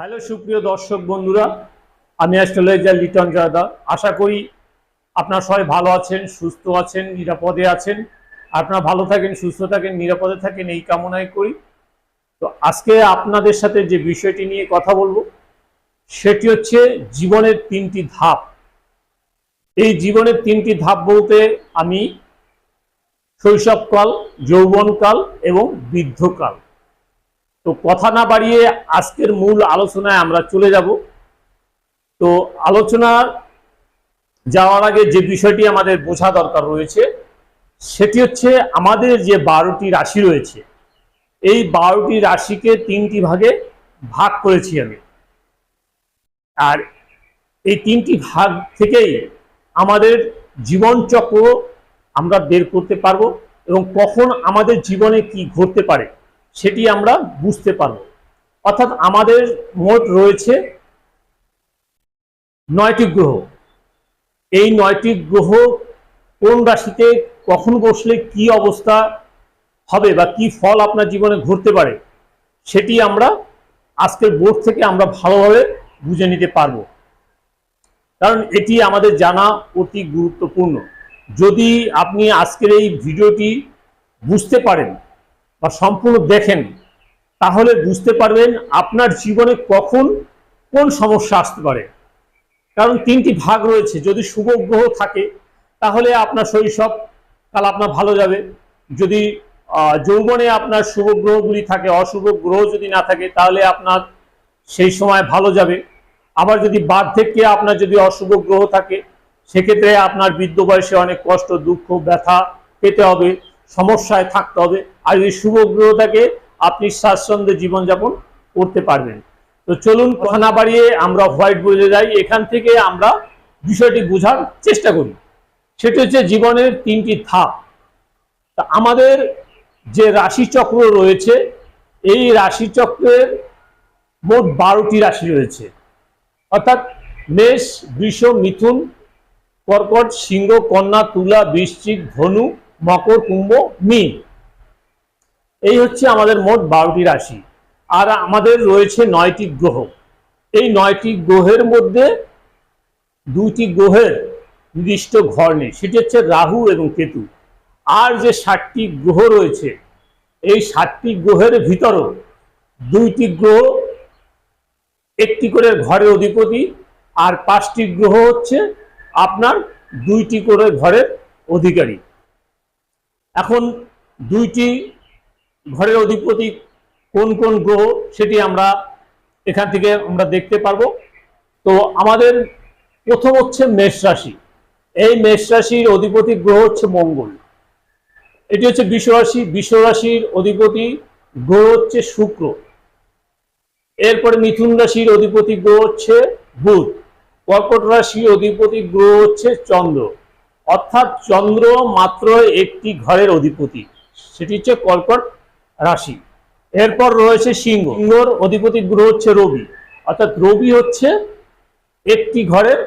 Hello, সুপ্রিয় দর্শক বন্ধুরা, আমি অ্যাস্ট্রোলজার লিটন জয়দা আশা করি আপনারা সবাই ভালো আছেন, সুস্থ আছেন, নিরাপদে আছেন। আপনারা ভালো থাকেন, সুস্থ থাকেন, নিরাপদে থাকেন, এই কামনাই করি। তো আজকে আপনাদের সাথে যে বিষয়টি নিয়ে কথা বলব, সেটি হচ্ছে জীবনের তিনটি ধাপ। এই জীবনের তিনটি ধাপ বলতে আমি শৈশবকাল, যৌবনকাল এবং বৃদ্ধকাল। তো কথা না বাড়িয়ে আজকের মূল আলোচনায় আমরা চলে যাব। তো আলোচনা যাওয়ার আগে যে বিষয়টি আমাদের বোঝা দরকার রয়েছে, সেটি হচ্ছে আমাদের যে বারোটি রাশি রয়েছে, এই বারোটি রাশিকে তিনটি ভাগে ভাগ করেছি আমি। আর এই তিনটি ভাগ থেকেই আমাদের জীবনচক্র আমরা বের করতে পারব এবং কখন আমাদের জীবনে কি ঘটতে পারে সেটি আমরা বুঝতে পারব। অর্থাৎ আমাদের মোট রয়েছে নয়টি গ্রহ। এই নয়টি গ্রহ কোন রাশিতে কখন বসলে কি অবস্থা হবে বা কি ফল আপনার জীবনে ঘটতে পারে, সেটি আমরা আজকের বোর্ড থেকে আমরা ভালোভাবে বুঝে নিতে পারব। কারণ এটি আমাদের জানা অতি গুরুত্বপূর্ণ। যদি আপনি আজকের এই ভিডিওটি বুঝতে পারেন বা সম্পূর্ণ দেখেন, তাহলে বুঝতে পারবেন আপনার জীবনে কখন কোন সমস্যা আসতে পারে। কারণ তিনটি ভাগ রয়েছে, যদি শুভ গ্রহ থাকে, তাহলে আপনার শৈশব কাল আপনার ভালো যাবে। যদি যৌবনে আপনার শুভ গ্রহগুলি থাকে, অশুভ গ্রহ যদি না থাকে, তাহলে আপনার সেই সময় ভালো যাবে। আবার যদি বার্ধক্যে আপনার যদি অশুভ গ্রহ থাকে, সেক্ষেত্রে আপনার বৃদ্ধ বয়সে অনেক কষ্ট, দুঃখ, ব্যথা পেতে হবে। সমস্যায় থাকতে হবে। আর এই শুভ গ্রহ থাকে আপনি স্বাচ্ছন্দ্যে জীবনযাপন করতে পারবেন। তো চলুন কথা বাড়িয়ে আমরা হোয়াইট বোর্ডে যাই। এখান থেকে আমরা বিষয়টি বোঝার চেষ্টা করি। সেটি হচ্ছে জীবনের তিনটি ধাপ। তা আমাদের যে রাশিচক্র রয়েছে, এই রাশিচক্রের মোট বারোটি রাশি রয়েছে। অর্থাৎ মেষ, বৃষ, মিথুন, কর্কট, সিংহ, কন্যা, তুলা, বৃশ্চিক, ধনু মকর, কুম্ভ, মীন। এই হচ্ছে আমাদের মোট বারোটি রাশি। আর আমাদের রয়েছে নয়টি গ্রহ। এই নয়টি গ্রহের মধ্যে দুইটি গ্রহের নির্দিষ্ট ঘর নেই। সেটি হচ্ছে রাহু এবং কেতু। আর যে ষাটটি গ্রহ রয়েছে, এই ষাটটি গ্রহের ভিতরও দুইটি গ্রহ একটি করে ঘরের অধিপতি আর পাঁচটি গ্রহ হচ্ছে আপনার দুইটি করে ঘরের অধিকারী। এখন দুইটি ঘরের অধিপতি কোন কোন গ্রহ সেটি আমরা এখান থেকে আমরা দেখতে পারব। তো আমাদের প্রথম হচ্ছে মেষ রাশি। এই মেষ রাশির অধিপতি গ্রহ হচ্ছে মঙ্গল। এটি হচ্ছে বিশ্বরাশি বিশ্বরাশির অধিপতি গ্রহ হচ্ছে শুক্র। এরপরে মিথুন রাশির অধিপতি গ্রহ হচ্ছে বুধ। কর্কট রাশির অধিপতি গ্রহ হচ্ছে চন্দ্র। অর্থাৎ চন্দ্র মাত্র একটি ঘরের অধিপতি। সেটি হচ্ছে কর্কট রাশি। এরপর রয়েছে সিংহ। সিংহর অধিপতি গ্রহ হচ্ছে রবি। অর্থাৎ রবি হচ্ছে একটি ঘরের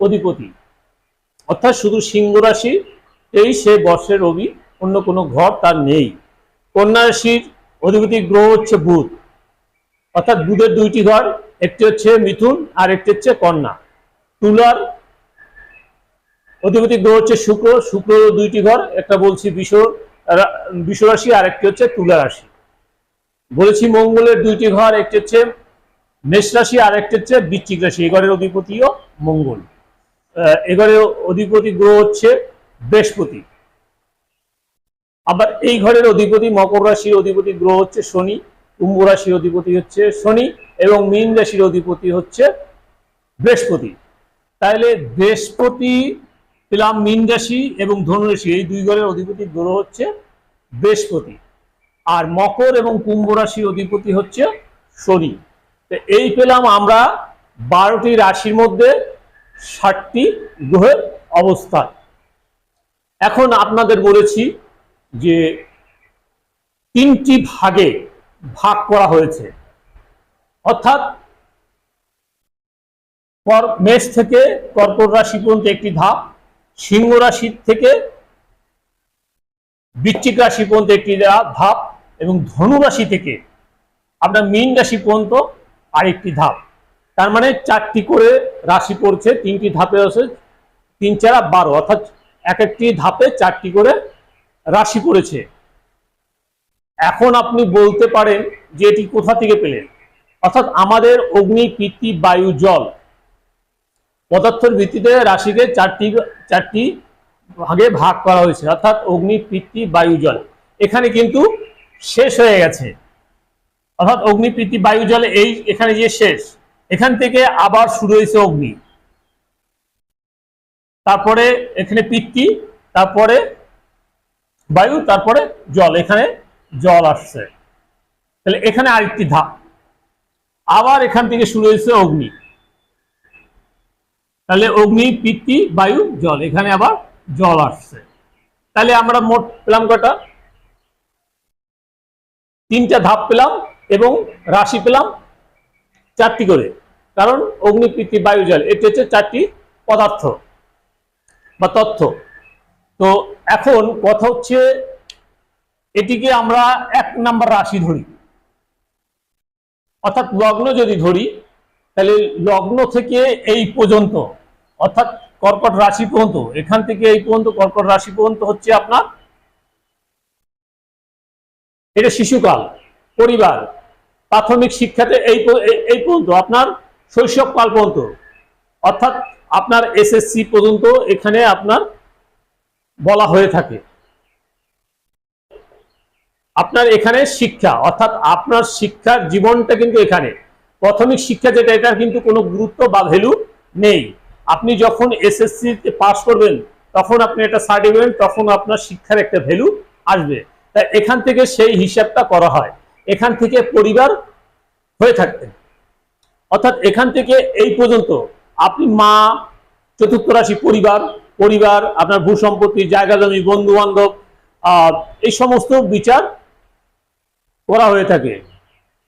অধিপতি। অর্থাৎ শুধু সিংহ রাশি এই সে বর্ষের রবি, অন্য কোনো ঘর তার নেই। কন্যা রাশির অধিপতি গ্রহ হচ্ছে বুধ। অর্থাৎ বুধের দুইটি ঘর, একটি হচ্ছে মিথুন আর একটি হচ্ছে কন্যা। তুলার অধিপতি গ্রহ হচ্ছে শুক্র শুক্র দুইটি ঘর একটা বলছি বিষ বিষ রাশি আর একটি হচ্ছে তুলা রাশি। বলেছি মঙ্গলের দুইটি ঘর একটি হচ্ছে মেষ রাশি আর একটি হচ্ছে বৃশ্চিক রাশি এঘরের অধিপতিও মঙ্গল। আহ, এঘরের অধিপতি গ্রহ হচ্ছে বৃহস্পতি। আবার এই ঘরের অধিপতি মকর রাশির অধিপতি গ্রহ হচ্ছে শনি কুম্ভ রাশির অধিপতি হচ্ছে শনি এবং মীন রাশির অধিপতি হচ্ছে বৃহস্পতি। তাহলে বৃহস্পতি পেলাম মীন রাশি এবং ধনু রাশি, এই দুই ঘরের অধিপতি গ্রহ হচ্ছে বৃহস্পতি। আর মকর এবং কুম্ভ রাশির অধিপতি হচ্ছে শনি। তো এই পেলাম আমরা বারোটি রাশির মধ্যে ষাটটি গ্রহের অবস্থান। এখন আপনাদের বলেছি যে তিনটি ভাগে ভাগ করা হয়েছে। অর্থাৎ মেষ থেকে কর্কট রাশি পর্যন্ত একটি ধাপ সিংহ রাশি থেকে বৃশ্চিক রাশি পর্যন্ত একটি ধাপ এবং ধনু রাশি থেকে আপনার মীন রাশি পর্যন্ত আরেকটি ধাপ। তার মানে চারটি করে রাশি পড়ছে, তিনটি ধাপে আছে, তিন চারা বারো, অর্থাৎ এক একটি ধাপে চারটি করে রাশি পড়েছে। এখন আপনি বলতে পারেন যে এটি কোথা থেকে পেলেন? অর্থাৎ আমাদের অগ্নি পিতৃ বায়ু, জল পদার্থের ভিত্তিতে রাশিকে চারটি চারটি ভাগে ভাগ করা হয়েছে, অর্থাৎ অগ্নি বায়ু, জল। এখানে কিন্তু শেষ হয়ে গেছে। অর্থাৎ অগ্নি বায়ু, জল, এই এখানে যে শেষ, এখান থেকে আবার শুরু হয়েছে অগ্নি। তারপরে এখানে পিতৃ তারপরে বায়ু, তারপরে জল, এখানে জল আসছে। তাহলে এখানে আরেকটি ধাপ। আবার এখান থেকে শুরু হয়েছে অগ্নি। তাহলে অগ্নি পিতৃ বায়ু, জল, এখানে আবার জল আসছে। তাহলে আমরা মোট পেলাম কটা তিনটা ধাপ পেলাম এবং রাশি পেলাম চারটি করে। কারণ অগ্নি পিতৃ বায়ু, জল, এটি হচ্ছে চারটি পদার্থ বা তথ্য তো এখন কথা হচ্ছে এটিকে আমরা এক নাম্বার রাশি ধরি। অর্থাৎ লগ্ন যদি ধরি তাহলে লগ্ন থেকে এই পর্যন্ত, অর্থাৎ কর্কট রাশি পর্যন্ত, এখান থেকে এই পর্যন্ত কর্কট রাশি পর্যন্ত হচ্ছে আপনার এটা শিশুকাল, পরিবার, প্রাথমিক শিক্ষাতে এই এই- পর্যন্ত, আপনার শৈশবকাল পর্যন্ত, অর্থাৎ আপনার এসএসসি পর্যন্ত এখানে আপনার বলা হয়ে থাকে। আপনার এখানে শিক্ষা, অর্থাৎ আপনার শিক্ষার জীবনটা কিন্তু এখানে। প্রাথমিক শিক্ষা যেটা, এটার কিন্তু কোনো গুরুত্ব বা ভ্যালু নেই। আপনি যখন এসএসসি তে পাস করবেন, তখন আপনি একটা সার্টিফিকেট তখন আপনার শিক্ষার একটা ভ্যালু আসবে। তাই এখান থেকে সেই হিসাবটা করা হয়। এখান থেকে পরিবার হয়ে থাকবে। অর্থাৎ এখান থেকে এই পর্যন্ত আপনি মা, চতুর্থ রাশি পরিবার পরিবার, আপনার ভূ সম্পত্তি, জায়গা জমি বন্ধু বান্ধব এই সমস্ত বিচার করা হয়ে থাকে।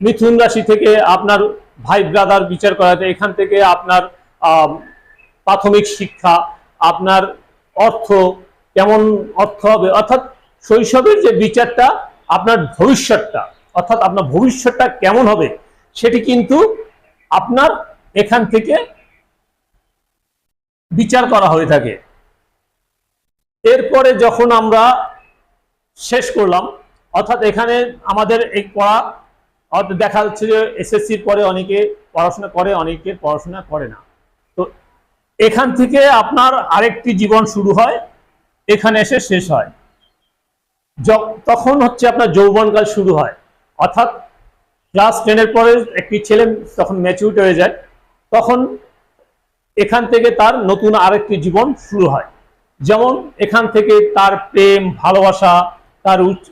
মিথুন রাশি থেকে আপনার ভাই ব্রাদার বিচার করা যায় এখান থেকে আপনার প্রাথমিক শিক্ষা, আপনার অর্থ কেমন অর্থ হবে? অর্থাৎ শৈশবের যে বিচারটা, আপনার ভবিষ্যৎটা, অর্থাৎ আপনার ভবিষ্যৎটা কেমন হবে, সেটি কিন্তু আপনার এখান থেকে বিচার করা হয়ে থাকে। এরপরে যখন আমরা শেষ করলাম, অর্থাৎ এখানে আমাদের এই পড়া অর্থাৎ দেখা যাচ্ছে যে এসএসসির পরে অনেকে পড়াশোনা করে, অনেকে পড়াশোনা করে না। তো এখান থেকে আপনার আরেকটি জীবন শুরু হয়, এখানে এসে শেষ হয়। তখন হচ্ছে আপনার যৌবনকাল শুরু হয়। অর্থাৎ ক্লাস টেনের পরে একটি ছেলে তখন ম্যাচিউরিটি হয়ে যায়, তখন এখান থেকে তার নতুন আরেকটি জীবন শুরু হয়। যেমন এখান থেকে তার প্রেম, ভালোবাসা তার উচ্চ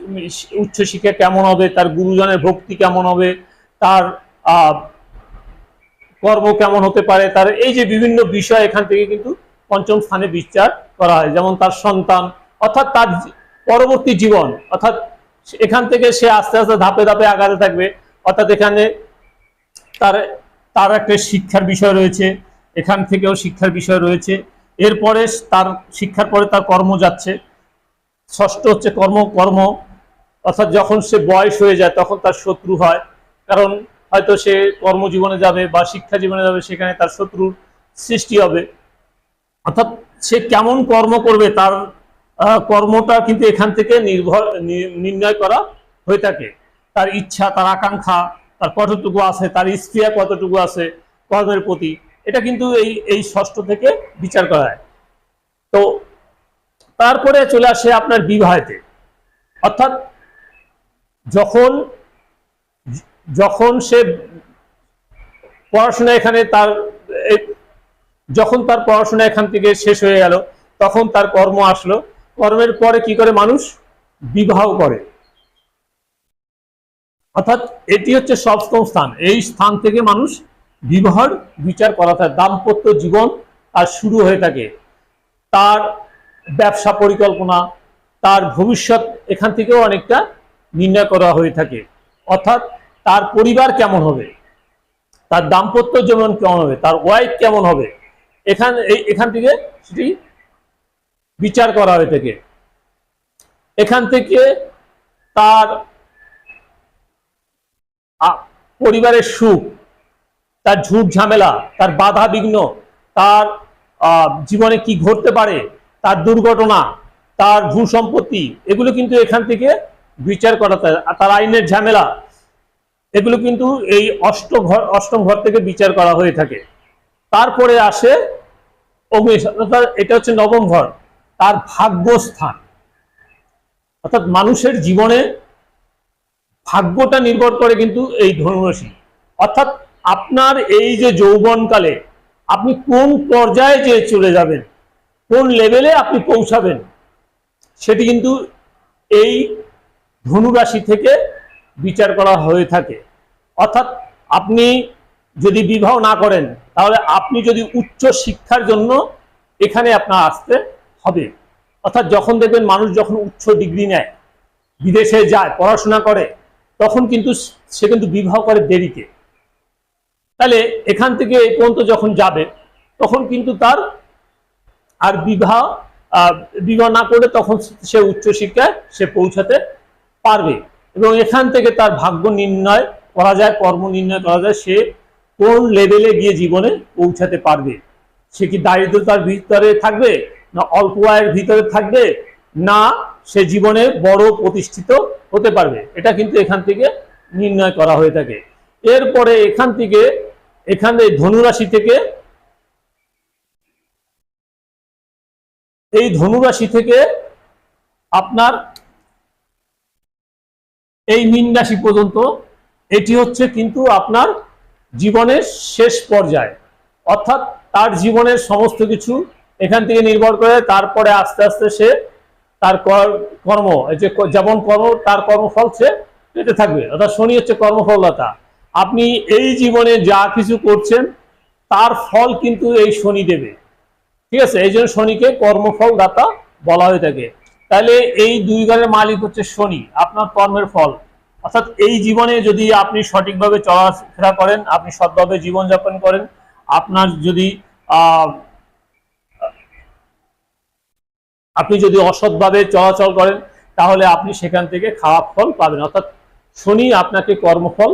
উচ্চশিক্ষা কেমন হবে, তার গুরুজনের ভক্তি কেমন হবে, তার কর্ম কেমন হতে পারে, তার এই যে বিভিন্ন বিষয় এখান থেকে কিন্তু পঞ্চম স্থানে বিচার করা হয়। যেমন তার সন্তান, অর্থাৎ তার পরবর্তী জীবন, অর্থাৎ এখান থেকে সে আস্তে আস্তে ধাপে ধাপে আগাতে থাকবে। অর্থাৎ এখানে তার তার একটা শিক্ষার বিষয় রয়েছে, এখান থেকেও শিক্ষার বিষয় রয়েছে। এরপরে তার, শিক্ষার পরে তার কর্ম যাচ্ছে। ষষ্ঠ হচ্ছে কর্ম কর্ম। অর্থাৎ যখন সে বয়স হয়ে যায়, তখন তার শত্রু হয়। কারণ হয়তো সে কর্মজীবনে যাবে বা শিক্ষা জীবনে যাবে, সেখানে তার শত্রুর সৃষ্টি হবে। অর্থাৎ সে কেমন কর্ম করবে, তার কর্মটা কিন্তু এখান থেকে নির্ভর নির্ণয় করা হয়ে থাকে। তার ইচ্ছা, তার আকাঙ্ক্ষা, তার কতটুকু আছে, তার স্ত্রিয়া কতটুকু আছে, কর্মের প্রতি, এটা কিন্তু এই এই ষষ্ঠ থেকে বিচার করা হয়। তো তারপরে চলে আসে আপনার বিবাহেতে। অর্থাৎ যখন যখন সে পড়াশোনা এখানে তার যখন তার পড়াশোনা এখান থেকে শেষ হয়ে গেল, তখন তার কর্ম আসলো। কর্মের পরে কি করে মানুষ? বিবাহ করে। অর্থাৎ এটি হচ্ছে সপ্তম স্থান। এই স্থান থেকে মানুষ বিবাহর বিচার করা থাকে দাম্পত্য জীবন আর শুরু হয়ে থাকে। তার ব্যবসা পরিকল্পনা, তার ভবিষ্যৎ এখান থেকেও অনেকটা নির্ণয় করা হয়ে থাকে। অর্থাৎ তার পরিবার কেমন হবে? তার দাম্পত্য জীবন কেমন হবে? তার ওয়াইফ কেমন হবে? এখান এখান থেকে সেটি বিচার করা হয়ে থাকে। এখান থেকে তার পরিবারের সুখ, তার ঝুট ঝামেলা, তার বাধা বিঘ্ন, তার জীবনে কি ঘটতে পারে? তার দুর্ঘটনা, তার ভূ সম্পত্তি এগুলো কিন্তু এখান থেকে বিচার করা যায়। আর তার আইনের ঝামেলা, এগুলো কিন্তু এই অষ্ট ঘর, অষ্টম ঘর থেকে বিচার করা হয়ে থাকে। তারপরে আসে অগ্নি এটা হচ্ছে নবম ঘর, তার ভাগ্যস্থান। অর্থাৎ মানুষের জীবনে ভাগ্যটা নির্ভর করে কিন্তু এই ধনুরাশি। অর্থাৎ আপনার এই যে যৌবনকালে, আপনি কোন পর্যায়ে যে চলে যাবেন কোন লেভেলে আপনি পৌঁছাবেন? সেটি কিন্তু এই ধনুরাশি থেকে বিচার করা হয়ে থাকে। অর্থাৎ আপনি যদি বিবাহ না করেন, তাহলে আপনি যদি উচ্চ শিক্ষার জন্য এখানে আপনার আসতে হবে। অর্থাৎ যখন দেখবেন মানুষ যখন উচ্চ ডিগ্রি নেয়, বিদেশে যায়, পড়াশোনা করে, তখন কিন্তু সে কিন্তু বিবাহ করে দেরিতে। তাহলে এখান থেকে এই পর্যন্ত যখন যাবে, তখন কিন্তু তার আর বিবাহ বিবাহ না করে তখন সে উচ্চশিক্ষায় সে পৌঁছাতে পারবে। এবং এখান থেকে তার ভাগ্য নির্ণয় করা যায়, কর্ম নির্ণয় করা যায়, সে কোন লেভেলে গিয়ে জীবনে পৌঁছাতে পারবে? সে কি দারিদ্রতার ভিতরে থাকবে? না অল্প আয়ের ভিতরে থাকবে? না, সে জীবনে বড় প্রতিষ্ঠিত হতে পারবে। এটা কিন্তু এখান থেকে নির্ণয় করা হয়ে থাকে। এরপরে এখান থেকে, এখানে ধনুরাশি থেকে এই ধনুরাশি থেকে আপনার এই মীন রাশি পর্যন্ত এটি হচ্ছে কিন্তু আপনার জীবনের শেষ পর্যায়। অর্থাৎ তার জীবনের সমস্ত কিছু এখান থেকে নির্ভর করে তারপরে আস্তে আস্তে সে তার কর- কর্ম, এই যে যেমন কর্ম, তার কর্মফল সে পেতে থাকবে। অর্থাৎ শনি হচ্ছে কর্মফলতা আপনি এই জীবনে যা কিছু করছেন, তার ফল কিন্তু এই শনি দেবে। ঠিক আছে? এই জন্য শনিকে কর্মফল দাতা বলা হয়ে থাকে। তাহলে এই দুই ঘরের মালিক হচ্ছে শনি, আপনার কর্মের ফল। অর্থাৎ এই জীবনে যদি আপনি সঠিকভাবে চলাফেরা করেন, আপনি সৎভাবে জীবনযাপন করেন, আপনার যদি আপনি যদি অসৎভাবে চলাচল করেন, তাহলে আপনি সেখান থেকে খারাপ ফল পাবেন। অর্থাৎ শনি আপনাকে কর্মফল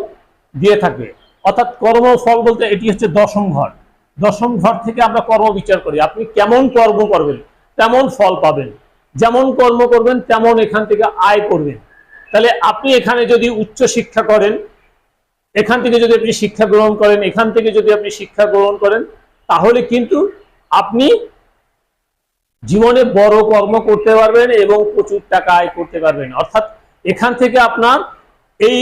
দিয়ে থাকবে অর্থাৎ কর্মফল বলতে এটি হচ্ছে দশম ঘর। দশম ঘর থেকে আমরা কর্ম বিচার করি। আপনি কেমন কর্ম করবেন, তেমন ফল পাবেন। যেমন কর্ম করবেন, তেমন এখান থেকে আয় করবেন। তাহলে আপনি এখানে যদি উচ্চ শিক্ষা করেন, এখান থেকে যদি আপনি শিক্ষা গ্রহণ করেন, এখান থেকে যদি আপনি শিক্ষা গ্রহণ করেন, তাহলে কিন্তু আপনি জীবনে বড় কর্ম করতে পারবেন এবং প্রচুর টাকা আয় করতে পারবেন। অর্থাৎ এখান থেকে আপনার এই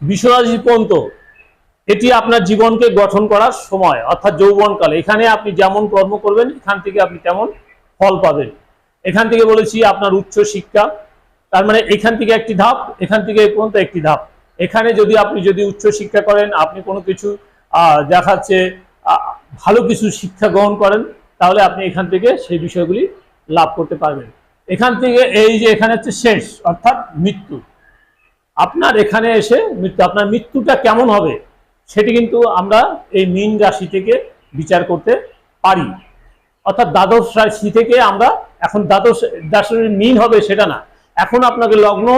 বিশ্বরাশি পর্যন্ত এটি আপনার জীবনকে গঠন করার সময়, অর্থাৎ যৌবনকালে। এখানে আপনি যেমন কর্ম করবেন, এখান থেকে আপনি তেমন ফল পাবেন। এখান থেকে বলেছি আপনার উচ্চ শিক্ষা, তার মানে এখান থেকে একটি ধাপ, এখান থেকে পর্যন্ত একটি ধাপ। এখানে যদি আপনি যদি উচ্চ শিক্ষা করেন, আপনি কোনো কিছু দেখাচ্ছে ভালো কিছু শিক্ষা গ্রহণ করেন, তাহলে আপনি এখান থেকে সেই বিষয়গুলি লাভ করতে পারবেন। এখান থেকে এই যে এখানে হচ্ছে শেষ, অর্থাৎ মৃত্যু। আপনার এখানে এসে মৃত্যু, আপনার মৃত্যুটা কেমন হবে? সেটি কিন্তু আমরা এই মীন রাশি থেকে বিচার করতে পারি। অর্থাৎ দ্বাদশ রাশি থেকে আমরা এখন দ্বাদশ রাশির মিন হবে সেটা না। এখন আপনাকে লগ্ন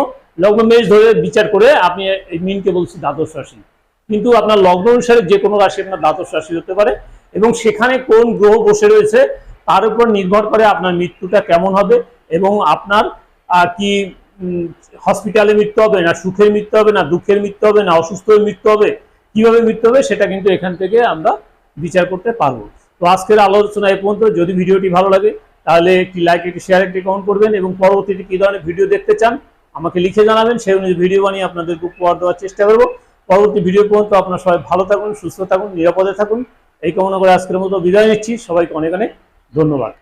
লগ্ন মেষ ধরে বিচার করে আপনি এই মিনকে বলছি দ্বাদশ রাশি। কিন্তু আপনার লগ্ন অনুসারে যে কোনো রাশি আপনার দ্বাদশ রাশি হতে পারে এবং সেখানে কোন গ্রহ বসে রয়েছে তার উপর নির্ভর করে আপনার মৃত্যুটা কেমন হবে এবং আপনার কি হসপিটালে মৃত্যু হবে না সুখের মৃত্যু হবে না দুঃখের মৃত্যু হবে না অসুস্থ মৃত্যু হবে কীভাবে মৃত্যু হবে সেটা কিন্তু এখান থেকে আমরা বিচার করতে পারব। তো আজকের আলোচনা এ পর্যন্ত। যদি ভিডিওটি ভালো লাগে, তাহলে একটি লাইক একটি শেয়ার একটি কমেন্ট করবেন এবং পরবর্তীতে কী ধরনের ভিডিও দেখতে চান আমাকে লিখে জানাবেন। সেই অনুযায়ী ভিডিও বানিয়ে আপনাদের উপহার দেওয়ার চেষ্টা করব। পরবর্তী ভিডিও পর্যন্ত আপনারা সবাই ভালো থাকুন, সুস্থ থাকুন, নিরাপদে থাকুন। এই কামনা করে আজকের মতো বিদায় নিচ্ছি। সবাইকে অনেক অনেক ধন্যবাদ।